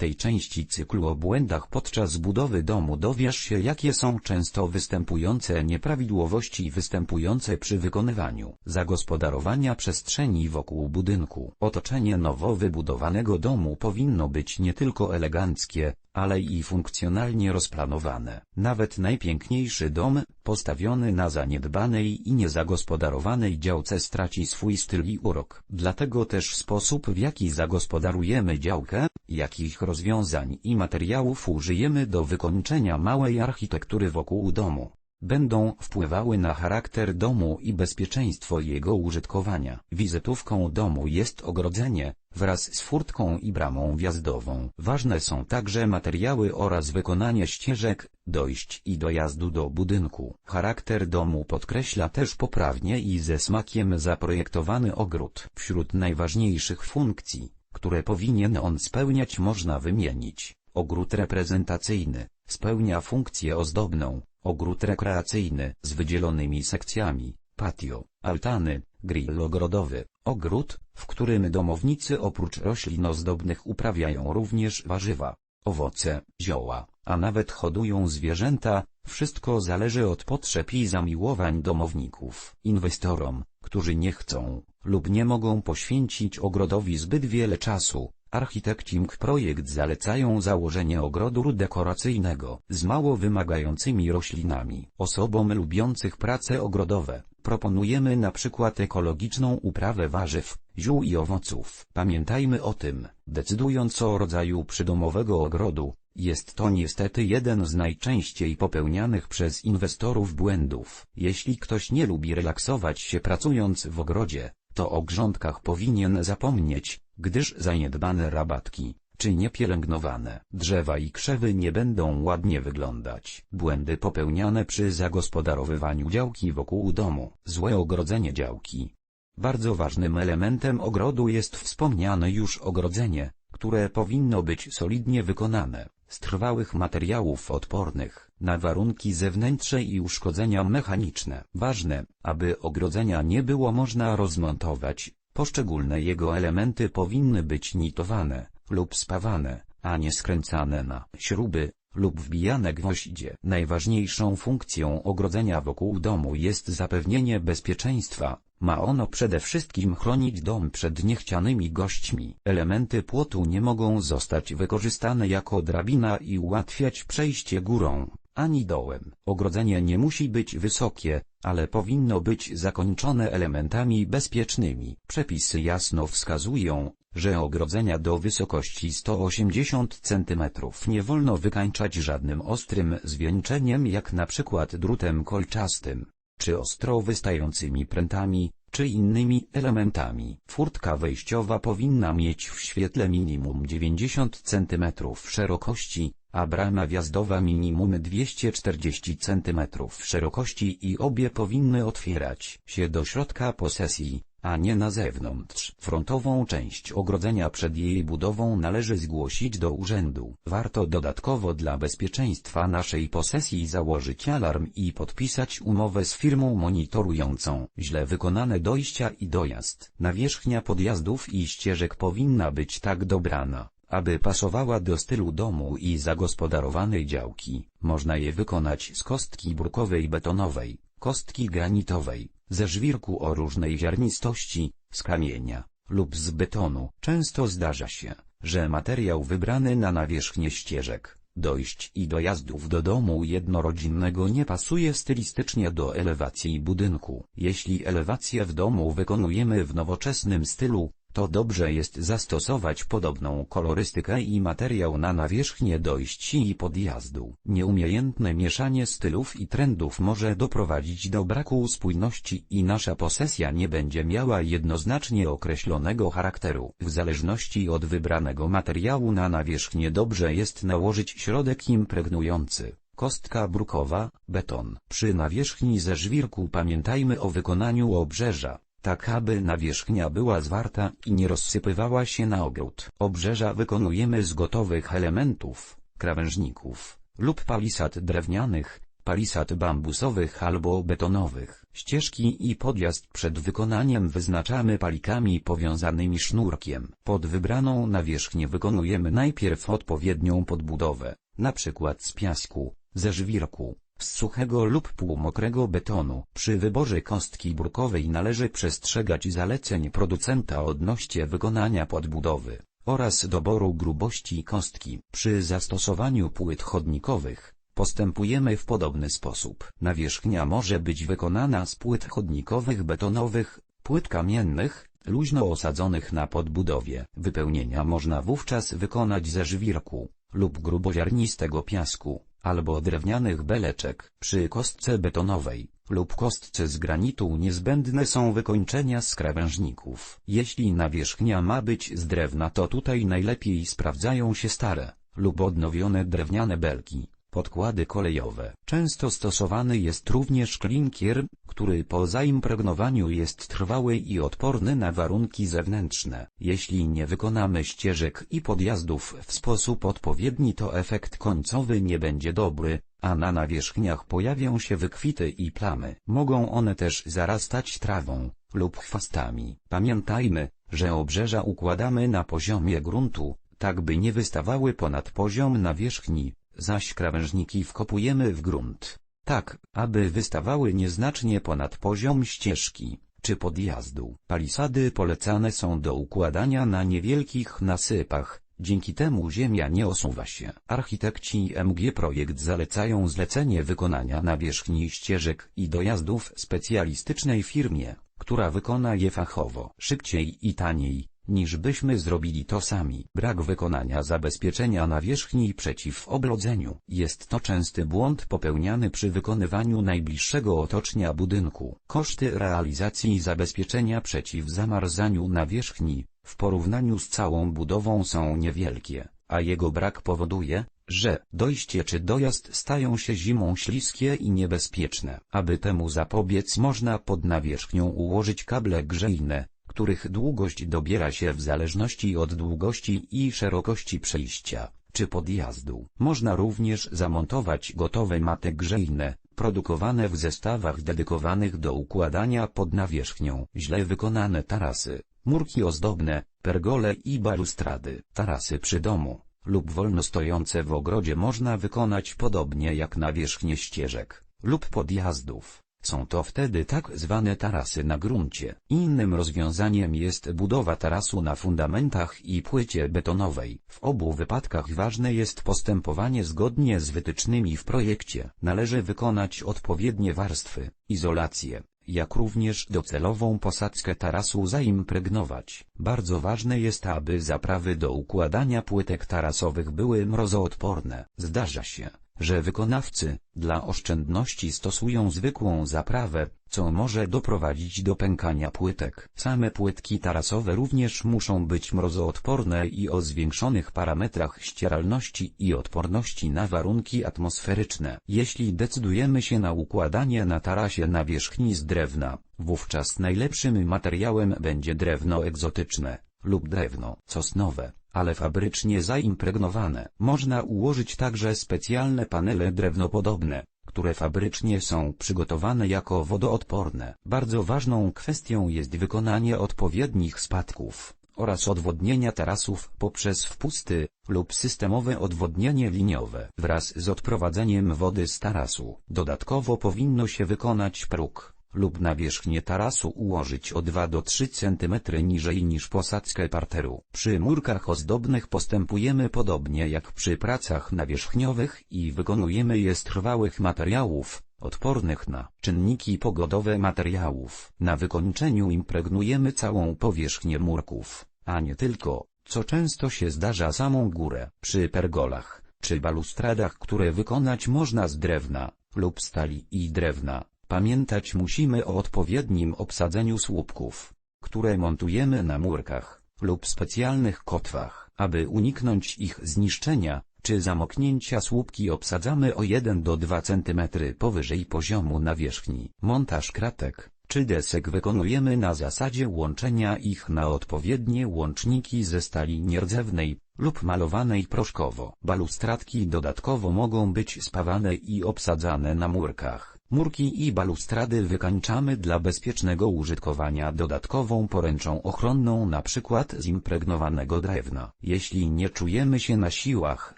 tej części cyklu o błędach podczas budowy domu dowiesz się jakie są często występujące nieprawidłowości występujące przy wykonywaniu zagospodarowania przestrzeni wokół budynku. Otoczenie nowo wybudowanego domu powinno być nie tylko eleganckie, ale i funkcjonalnie rozplanowane. Nawet najpiękniejszy dom, postawiony na zaniedbanej i niezagospodarowanej działce straci swój styl i urok. Dlatego też sposób w jaki zagospodarujemy działkę, jakich rozwiązań i materiałów użyjemy do wykończenia małej architektury wokół domu, będą wpływały na charakter domu i bezpieczeństwo jego użytkowania. Wizytówką domu jest ogrodzenie, wraz z furtką i bramą wjazdową. Ważne są także materiały oraz wykonanie ścieżek, dojść i dojazdu do budynku. Charakter domu podkreśla też poprawnie i ze smakiem zaprojektowany ogród. Wśród najważniejszych funkcji, które powinien on spełniać można wymienić. Ogród reprezentacyjny, spełnia funkcję ozdobną, ogród rekreacyjny z wydzielonymi sekcjami, patio, altany, grill ogrodowy, ogród, w którym domownicy oprócz roślin ozdobnych uprawiają również warzywa, owoce, zioła, a nawet hodują zwierzęta, wszystko zależy od potrzeb i zamiłowań domowników. Inwestorom, którzy nie chcą, lub nie mogą poświęcić ogrodowi zbyt wiele czasu, Architekci MK Projekt zalecają założenie ogrodu dekoracyjnego z mało wymagającymi roślinami. Osobom lubiących prace ogrodowe, proponujemy na przykład ekologiczną uprawę warzyw, ziół i owoców. Pamiętajmy o tym, decydując o rodzaju przydomowego ogrodu, jest to niestety jeden z najczęściej popełnianych przez inwestorów błędów. Jeśli ktoś nie lubi relaksować się pracując w ogrodzie, to o grządkach powinien zapomnieć, gdyż zaniedbane rabatki, czy niepielęgnowane drzewa i krzewy nie będą ładnie wyglądać. Błędy popełniane przy zagospodarowywaniu działki wokół domu. Złe ogrodzenie działki. Bardzo ważnym elementem ogrodu jest wspomniane już ogrodzenie, które powinno być solidnie wykonane, z trwałych materiałów odpornych na warunki zewnętrzne i uszkodzenia mechaniczne. Ważne, aby ogrodzenia nie było można rozmontować, Poszczególne jego elementy powinny być nitowane, lub spawane, a nie skręcane na śruby, lub wbijane gwoździe. Najważniejszą funkcją ogrodzenia wokół domu jest zapewnienie bezpieczeństwa. Ma ono przede wszystkim chronić dom przed niechcianymi gośćmi. Elementy płotu nie mogą zostać wykorzystane jako drabina i ułatwiać przejście górą, ani dołem. Ogrodzenie nie musi być wysokie, ale powinno być zakończone elementami bezpiecznymi. Przepisy jasno wskazują, że ogrodzenia do wysokości 180 cm nie wolno wykańczać żadnym ostrym zwieńczeniem jak na przykład drutem kolczastym, czy ostro wystającymi prętami, czy innymi elementami. Furtka wejściowa powinna mieć w świetle minimum 90 cm szerokości, a brama wjazdowa minimum 240 cm szerokości i obie powinny otwierać się do środka posesji, a nie na zewnątrz. Frontową część ogrodzenia przed jej budową należy zgłosić do urzędu. Warto dodatkowo dla bezpieczeństwa naszej posesji założyć alarm i podpisać umowę z firmą monitorującą. Źle wykonane dojścia i dojazd. Nawierzchnia podjazdów i ścieżek powinna być tak dobrana, aby pasowała do stylu domu i zagospodarowanej działki, można je wykonać z kostki brukowej betonowej, kostki granitowej, ze żwirku o różnej ziarnistości, z kamienia, lub z betonu. Często zdarza się, że materiał wybrany na nawierzchnię ścieżek, dojść i dojazdów do domu jednorodzinnego nie pasuje stylistycznie do elewacji budynku. Jeśli elewację w domu wykonujemy w nowoczesnym stylu, to dobrze jest zastosować podobną kolorystykę i materiał na nawierzchnię dojści i podjazdu. Nieumiejętne mieszanie stylów i trendów może doprowadzić do braku spójności i nasza posesja nie będzie miała jednoznacznie określonego charakteru. W zależności od wybranego materiału na nawierzchnię dobrze jest nałożyć środek impregnujący kostka brukowa, beton. Przy nawierzchni ze żwirku pamiętajmy o wykonaniu obrzeża tak aby nawierzchnia była zwarta i nie rozsypywała się na ogród. Obrzeża wykonujemy z gotowych elementów, krawężników, lub palisad drewnianych, palisad bambusowych albo betonowych. Ścieżki i podjazd przed wykonaniem wyznaczamy palikami powiązanymi sznurkiem. Pod wybraną nawierzchnię wykonujemy najpierw odpowiednią podbudowę, na przykład z piasku, ze żwirku, z suchego lub półmokrego betonu. Przy wyborze kostki burkowej należy przestrzegać zaleceń producenta odnośnie wykonania podbudowy oraz doboru grubości kostki. Przy zastosowaniu płyt chodnikowych, postępujemy w podobny sposób. Nawierzchnia może być wykonana z płyt chodnikowych betonowych, płyt kamiennych, luźno osadzonych na podbudowie. Wypełnienia można wówczas wykonać ze żwirku, lub gruboziarnistego piasku, albo drewnianych beleczek. Przy kostce betonowej, lub kostce z granitu niezbędne są wykończenia z krawężników. Jeśli nawierzchnia ma być z drewna to tutaj najlepiej sprawdzają się stare, lub odnowione drewniane belki, podkłady kolejowe. Często stosowany jest również klinkier, który po zaimpregnowaniu jest trwały i odporny na warunki zewnętrzne. Jeśli nie wykonamy ścieżek i podjazdów w sposób odpowiedni to efekt końcowy nie będzie dobry, a na nawierzchniach pojawią się wykwity i plamy. Mogą one też zarastać trawą lub chwastami. Pamiętajmy, że obrzeża układamy na poziomie gruntu, tak by nie wystawały ponad poziom nawierzchni, zaś krawężniki wkopujemy w grunt, tak, aby wystawały nieznacznie ponad poziom ścieżki, czy podjazdu. Palisady polecane są do układania na niewielkich nasypach, dzięki temu ziemia nie osuwa się. Architekci MG Projekt zalecają zlecenie wykonania nawierzchni ścieżek i dojazdów specjalistycznej firmie, która wykona je fachowo, szybciej i taniej, niż byśmy zrobili to sami. Brak wykonania zabezpieczenia nawierzchni przeciw oblodzeniu. Jest to częsty błąd popełniany przy wykonywaniu najbliższego otocznia budynku. Koszty realizacji zabezpieczenia przeciw zamarzaniu nawierzchni, w porównaniu z całą budową są niewielkie, a jego brak powoduje, że dojście czy dojazd stają się zimą śliskie i niebezpieczne. Aby temu zapobiec można pod nawierzchnią ułożyć kable grzejne, których długość dobiera się w zależności od długości i szerokości przejścia, czy podjazdu. Można również zamontować gotowe maty grzejne, produkowane w zestawach dedykowanych do układania pod nawierzchnią. Źle wykonane tarasy, murki ozdobne, pergole i balustrady. Tarasy przy domu lub wolno stojące w ogrodzie można wykonać podobnie jak nawierzchnie ścieżek lub podjazdów. Są to wtedy tak zwane tarasy na gruncie. Innym rozwiązaniem jest budowa tarasu na fundamentach i płycie betonowej. W obu wypadkach ważne jest postępowanie zgodnie z wytycznymi w projekcie. Należy wykonać odpowiednie warstwy, izolację, jak również docelową posadzkę tarasu zaimpregnować. Bardzo ważne jest aby zaprawy do układania płytek tarasowych były mrozoodporne. Zdarza się, że wykonawcy, dla oszczędności stosują zwykłą zaprawę, co może doprowadzić do pękania płytek. Same płytki tarasowe również muszą być mrozoodporne i o zwiększonych parametrach ścieralności i odporności na warunki atmosferyczne. Jeśli decydujemy się na układanie na tarasie nawierzchni z drewna, wówczas najlepszym materiałem będzie drewno egzotyczne lub drewno sosnowe ale fabrycznie zaimpregnowane. Można ułożyć także specjalne panele drewnopodobne, które fabrycznie są przygotowane jako wodoodporne. Bardzo ważną kwestią jest wykonanie odpowiednich spadków oraz odwodnienia tarasów poprzez wpusty lub systemowe odwodnienie liniowe wraz z odprowadzeniem wody z tarasu. Dodatkowo powinno się wykonać próg lub nawierzchnię tarasu ułożyć o 2 do 3 cm niżej niż posadzkę parteru. Przy murkach ozdobnych postępujemy podobnie jak przy pracach nawierzchniowych i wykonujemy je z trwałych materiałów, odpornych na czynniki pogodowe materiałów. Na wykończeniu impregnujemy całą powierzchnię murków, a nie tylko, co często się zdarza samą górę. Przy pergolach, czy balustradach które wykonać można z drewna, lub stali i drewna, Pamiętać musimy o odpowiednim obsadzeniu słupków, które montujemy na murkach, lub specjalnych kotwach. Aby uniknąć ich zniszczenia, czy zamoknięcia słupki obsadzamy o 1 do 2 cm powyżej poziomu nawierzchni. Montaż kratek, czy desek wykonujemy na zasadzie łączenia ich na odpowiednie łączniki ze stali nierdzewnej lub malowanej proszkowo. Balustradki dodatkowo mogą być spawane i obsadzane na murkach. Murki i balustrady wykańczamy dla bezpiecznego użytkowania dodatkową poręczą ochronną np. z impregnowanego drewna. Jeśli nie czujemy się na siłach,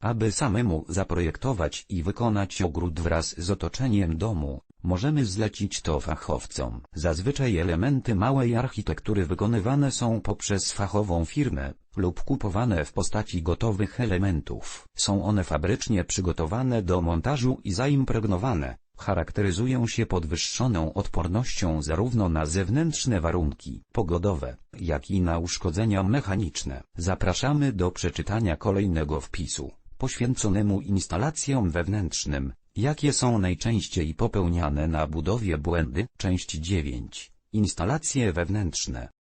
aby samemu zaprojektować i wykonać ogród wraz z otoczeniem domu, możemy zlecić to fachowcom. Zazwyczaj elementy małej architektury wykonywane są poprzez fachową firmę, lub kupowane w postaci gotowych elementów. Są one fabrycznie przygotowane do montażu i zaimpregnowane. Charakteryzują się podwyższoną odpornością zarówno na zewnętrzne warunki pogodowe, jak i na uszkodzenia mechaniczne. Zapraszamy do przeczytania kolejnego wpisu, poświęconemu instalacjom wewnętrznym, jakie są najczęściej popełniane na budowie błędy. Część 9. Instalacje wewnętrzne.